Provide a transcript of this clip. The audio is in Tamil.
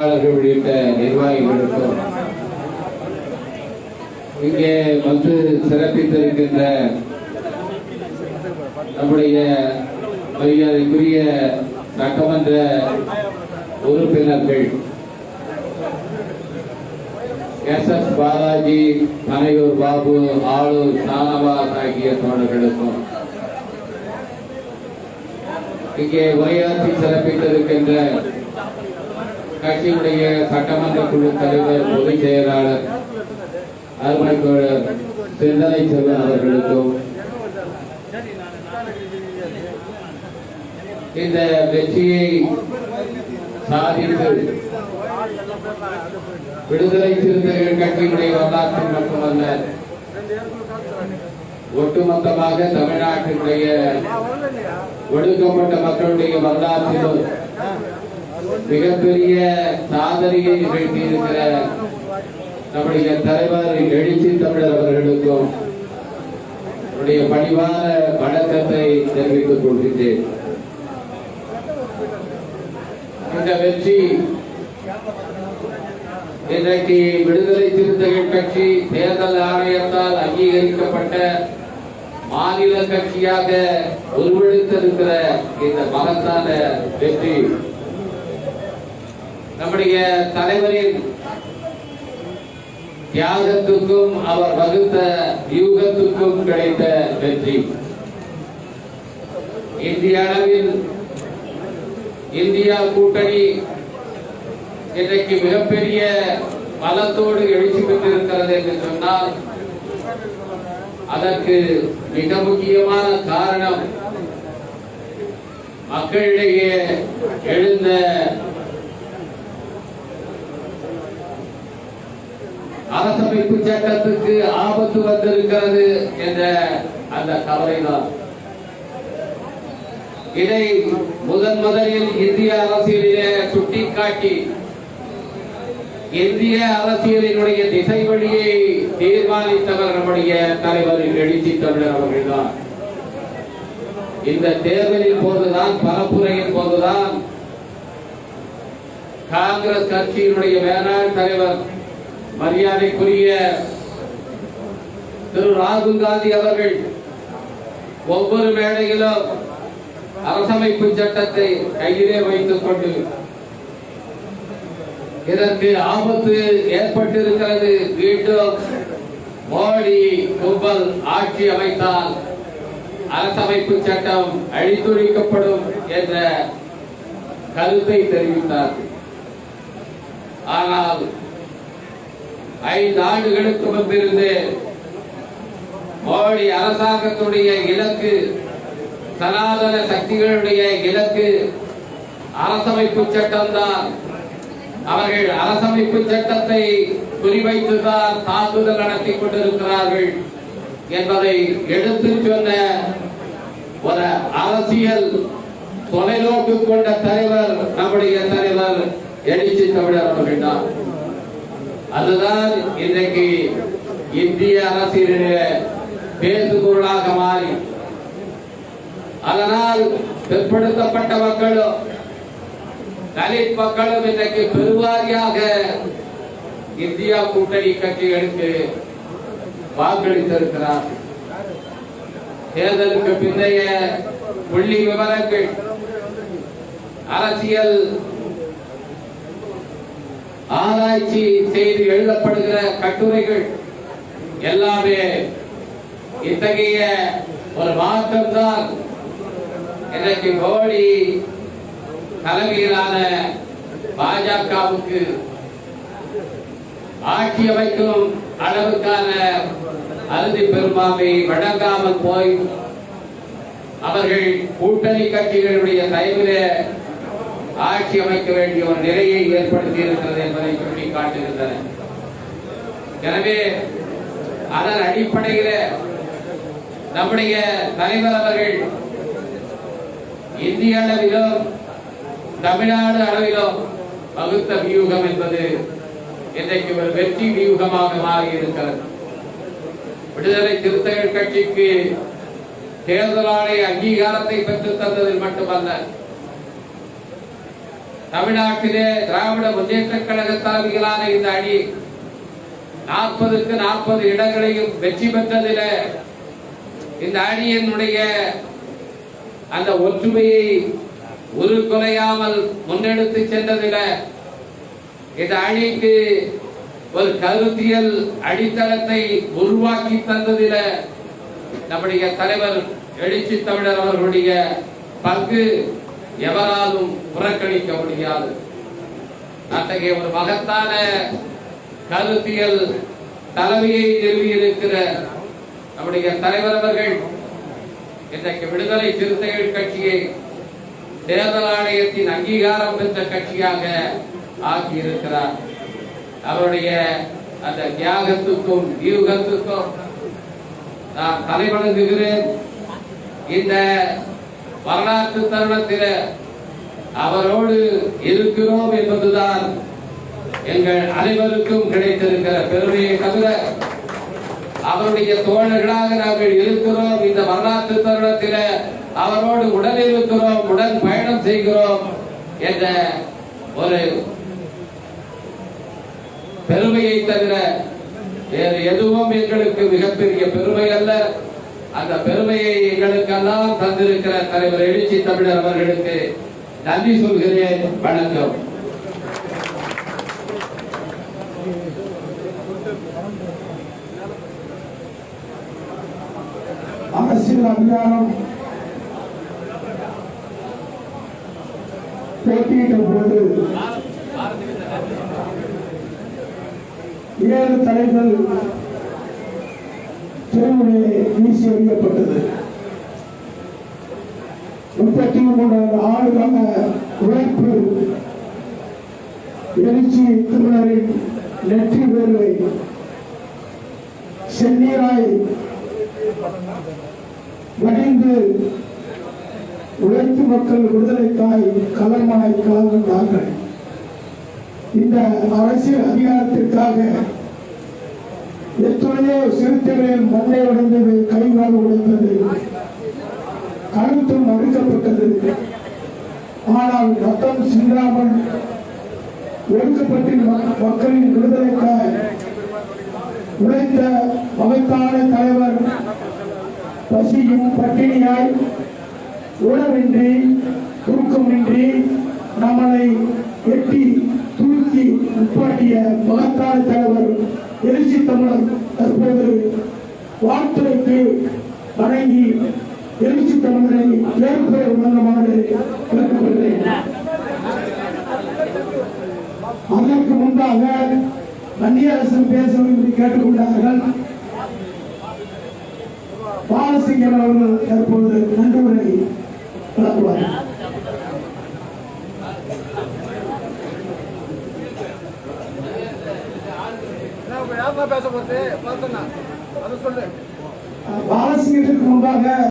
உள்ளிட்ட நிர்வாகிகளுக்கும் இங்கே வந்து சிறப்பித்திருக்கின்ற நம்முடைய மரியாதைக்குரிய சட்டமன்ற உறுப்பினர்கள் எஸ் எஸ் பாலாஜி மனையூர் பாபு ஆளூர் ஷானவாஸ் ஆகிய தோழர்களுக்கும் இங்கே உரையாற்றி சிறப்பித்திருக்கின்ற கட்சியுடைய சட்டமன்ற குழு தலைவர் பொதுச் செயலாளர் அருமை சிந்தனை செல்வன் அவர்களுக்கும் இந்த வெற்றியை சாதித்து விடுதலை சிறுத்தைகள் கட்சியினுடைய வரலாற்றில் மட்டுமல்ல ஒட்டுமொத்தமாக தமிழ்நாட்டினுடைய ஒடுக்கப்பட்ட மக்களுடைய வரலாற்றிலும் மிகப்பெரிய சாதனையை நிகழ்த்தியிருக்கிற நம்முடைய தலைவர் எழுச்சி தமிழர் அவர்களுக்கும் என்னுடைய பணிவான வணக்கத்தை தெரிவித்துக் கொள்கின்றேன். இந்த வெற்றி இன்றைக்கு விடுதலை சிறுத்தைகள் கட்சி தேர்தல் ஆணையத்தால் அங்கீகரிக்கப்பட்ட மாநில கட்சியாக உருவெடுத்திருக்கிற இந்த மகத்தான வெற்றி. நம்முடைய தலைவரின் தியாகத்துக்கும் அவர் வகுத்த யூகத்துக்கும் கிடைத்த வெற்றி. இந்திய அளவில் இந்தியா கூட்டணி இன்றைக்கு மிகப்பெரிய பலத்தோடு எழுச்சி பெற்றிருக்கிறது என்று சொன்னால் அதற்கு மிக முக்கியமான காரணம் மக்களிடையே எழுந்த அரசமைப்பு சட்டத்துக்கு ஆபத்து வந்திருக்கிறது என்ற அந்த கவலைதான். இதை முதன் முதலில் இந்திய அரசியலிலே சுட்டிக்காட்டி இந்திய அரசியலினுடைய திசை வழியை தீர்மானித்தவர் நம்முடைய தலைவர் எழுச்சி தமிழர் அவர்கள்தான். இந்த தேர்தலின் போதுதான் பரப்புரையின் போதுதான் காங்கிரஸ் கட்சியினுடைய வேளாண் தலைவர் மரியாதைக்குரிய திரு ராகுல் காந்தி அவர்கள் ஒவ்வொரு மேடையிலும் அரசமைப்பு சட்டத்தை கையிலே வைத்துக் கொண்டு இதற்கு ஆபத்து ஏற்பட்டிருக்கிறது. மீண்டும் மோடி கும்பல் ஆட்சி அமைத்தால் அரசமைப்பு சட்டம் அழித்துரைக்கப்படும் என்ற கருத்தை தெரிவித்தார். ஆனால் ஐந்து ஆண்டுகளுக்கு முன்பிருந்து மோடி அரசாங்கத்துடைய இலக்கு சனாதன சக்திகளுடைய இலக்கு அரசமைப்பு சட்டம்தான். அவர்கள் அரசமைப்பு சட்டத்தை குறிவைத்துதான் தாக்குதல் நடத்தி கொண்டிருக்கிறார்கள் என்பதை எடுத்து சொன்ன ஒரு அரசியல் தொலைநோக்கு கொண்ட தலைவர் நம்முடைய தலைவர் எழுச்சி தமிழர் அவர்கள்தான் அதுதான் இன்றைக்கு இந்திய அரசியலுடைய பேசுபொருளாக மாறி அதனால் பிற்படுத்தப்பட்ட மக்களும் தலித் மக்களும் இன்றைக்கு பெருவாரியாக இந்தியா கூட்டணி கட்சிகளுக்கு வாக்களித்திருக்கிறார் தேர்தலுக்கு பிந்தைய புள்ளி விவரங்கள் அரசியல் ஆராய்ச்சி செய்து எழுதப்படுகிற கட்டுரைகள் எல்லாமே இத்தகைய ஒரு மாற்றம்தான் இன்றைக்கு மோடி தலைமையிலான பாஜகவுக்கு ஆட்சி அமைக்கும் அளவுக்கான அறுதி பெரும்பான்மை வழங்காமல் போய் அவர்கள் கூட்டணி கட்சிகளுடைய தயவிலே ஆட்சி அமைக்க வேண்டிய ஒரு நிலையை ஏற்படுத்தி இருக்கிறது என்பதை சுட்டிக்காட்டுகின்றன எனவே அதன் அடிப்படையில் நம்முடைய தலைவர் அவர்கள் இந்திய அளவிலும் தமிழ்நாடு அளவிலும் வகுத்த வியூகம் என்பது இன்றைக்கு ஒரு வெற்றி வியூகமாக மாறி இருக்கிறது விடுதலை சிறுத்தைகள் கட்சிக்கு தேர்தல் ஆணைய அங்கீகாரத்தை பெற்றுத் தந்ததில் மட்டுமல்ல தமிழ்நாட்டிலே திராவிட முன்னேற்ற கழக தலைமையிலான இந்த அணி நாற்பதுக்கு நாற்பது இடங்களையும் வெற்றி பெற்றதில இந்த அணியினுடைய அந்த ஒற்றுமையை உருக்குலையாமல் முன்னெடுத்து சென்றதில இந்த அணிக்கு ஒரு கருத்தியல் அடித்தளத்தை உருவாக்கி தந்ததில நம்முடைய தலைவர் எழுச்சி தமிழர் அவர்களுடைய பங்கு எவராலும் புறக்கணிக்க முடியாது அத்தகைய ஒரு மகத்தான கருத்தியல் தலைமையை நிறுவியிருக்கிற நம்முடைய தலைவர் அவர்கள் இன்றைக்கு விடுதலை சிறுத்தைகள் கட்சியை தேர்தல் ஆணையத்தின் அங்கீகாரம் பெற்ற கட்சியாக ஆக்கியிருக்கிறார். அவருடைய அந்த தியாகத்துக்கும் வியூகத்துக்கும் நான் தலைவணங்குகிறேன். இந்த வரலாற்று தருணத்தில் அவரோடு இருக்கிறோம் என்பதுதான் எங்கள் அனைவருக்கும் கிடைத்திருக்கிற பெருமையை தவிர அவருடைய தோழர்களாக நாங்கள் இருக்கிறோம். இந்த வரலாற்று தருணத்தில் அவரோடு உடன் இருக்கிறோம் உடன் பயணம் செய்கிறோம் என்ற ஒரு பெருமையை தவிர வேறு எதுவும் எங்களுக்கு மிகப்பெரிய பெருமை அல்ல. அந்த பெருமையை எங்களுக்கெல்லாம் தந்திருக்கிற தலைவர் எழுச்சி தமிழர் அவர்களுக்கு நன்றி சொல்கிறேன். வணக்கம். அரசியல் அதிகாரம் போட்டியிட்ட போது ஏழு தலைகள் தெருவிலே வீசி எறியப்பட்டது. முப்பத்தி மூன்று ஆண்டுகால உழைப்பு. எழுச்சி திருமணரின் நெற்றி வேர்வை. செந்நீராய் வடிந்து உழைத்து மக்கள் விடுதலைக்காய் களமாய் கலந்தார்கள் இந்த அரசியல் அதிகாரத்திற்காக எத்தனையோ சிறுத்தைகளில் மண்ணை உடைந்தது கைகால் உடைந்தது கருத்தும் அறுக்கப்பட்டது ஆனால் ரத்தம் சிந்தாமல் ஒடுக்கப்பட்ட மக்களின் விடுதலைக்காய் உழைத்த மகத்தான தலைவர் பசியும் பட்டினியாய் உணவின்றி துருக்கமின்றி நம்மளை எட்டி துருக்கி உட்பாட்டிய மகத்தான தலைவர் எழுச்சி தமிழர் தற்போது வாழ்த்துறைக்கு வணங்கி எழுச்சி தமிழரை ஏற்புரை வழங்குமாறு கேட்டுக்கொள்கிறேன் அதற்கு முன்பாக மத்திய அரசு பேச என்று கேட்டுக்கொண்டார்கள். பாலசிங்கம் அவர்கள் தற்போது நன்றி உரை வழங்குவார் நான் பேச போறது பார்த்தேன் அதை சொல்லு. பாலசிங்கத்திற்கு முன்பாக